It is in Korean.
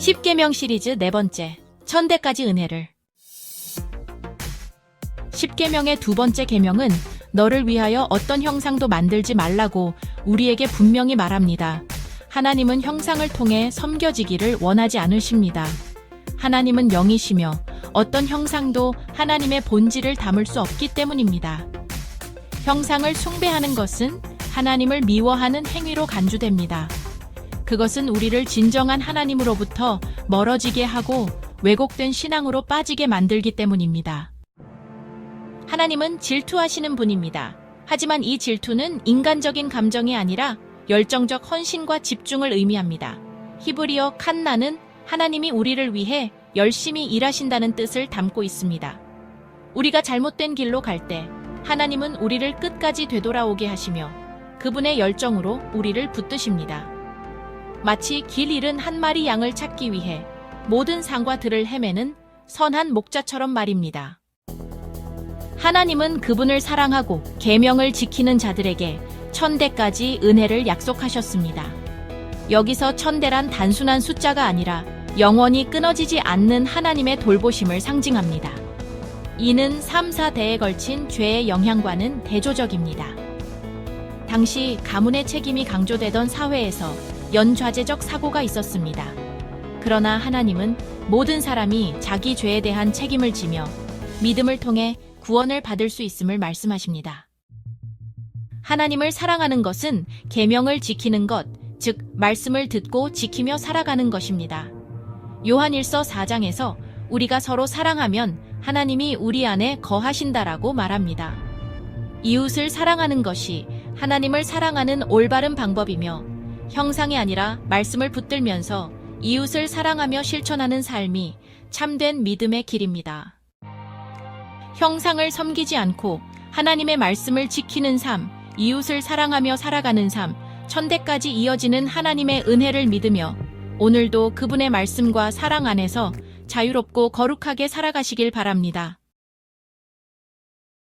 10계명 시리즈 네 번째, 천대까지 은혜를. 10계명의 두 번째 계명은 너를 위하여 어떤 형상도 만들지 말라고 우리에게 분명히 말합니다. 하나님은 형상을 통해 섬겨지기를 원하지 않으십니다. 하나님은 영이시며 어떤 형상도 하나님의 본질을 담을 수 없기 때문입니다. 형상을 숭배하는 것은 하나님을 미워하는 행위로 간주됩니다. 그것은 우리를 진정한 하나님으로부터 멀어지게 하고 왜곡된 신앙으로 빠지게 만들기 때문입니다. 하나님은 질투하시는 분입니다. 하지만 이 질투는 인간적인 감정이 아니라 열정적 헌신과 집중을 의미합니다. 히브리어 칸나는 하나님이 우리를 위해 열심히 일하신다는 뜻을 담고 있습니다. 우리가 잘못된 길로 갈 때 하나님은 우리를 끝까지 되돌아오게 하시며 그분의 열정으로 우리를 붙드십니다. 마치 길 잃은 한 마리 양을 찾기 위해 모든 산과 들을 헤매는 선한 목자처럼 말입니다. 하나님은 그분을 사랑하고 계명을 지키는 자들에게 천대까지 은혜를 약속하셨습니다. 여기서 천대란 단순한 숫자가 아니라 영원히 끊어지지 않는 하나님의 돌보심을 상징합니다. 이는 3, 4대에 걸친 죄의 영향과는 대조적입니다. 당시 가문의 책임이 강조되던 사회에서 연좌제적 사고가 있었습니다. 그러나 하나님은 모든 사람이 자기 죄에 대한 책임을 지며 믿음을 통해 구원을 받을 수 있음을 말씀하십니다. 하나님을 사랑하는 것은 계명을 지키는 것, 즉 말씀을 듣고 지키며 살아가는 것입니다. 요한일서 4장에서 우리가 서로 사랑하면 하나님이 우리 안에 거하신다라고 말합니다. 이웃을 사랑하는 것이 하나님을 사랑하는 올바른 방법이며 형상이 아니라 말씀을 붙들면서 이웃을 사랑하며 실천하는 삶이 참된 믿음의 길입니다. 형상을 섬기지 않고 하나님의 말씀을 지키는 삶, 이웃을 사랑하며 살아가는 삶, 천대까지 이어지는 하나님의 은혜를 믿으며 오늘도 그분의 말씀과 사랑 안에서 자유롭고 거룩하게 살아가시길 바랍니다.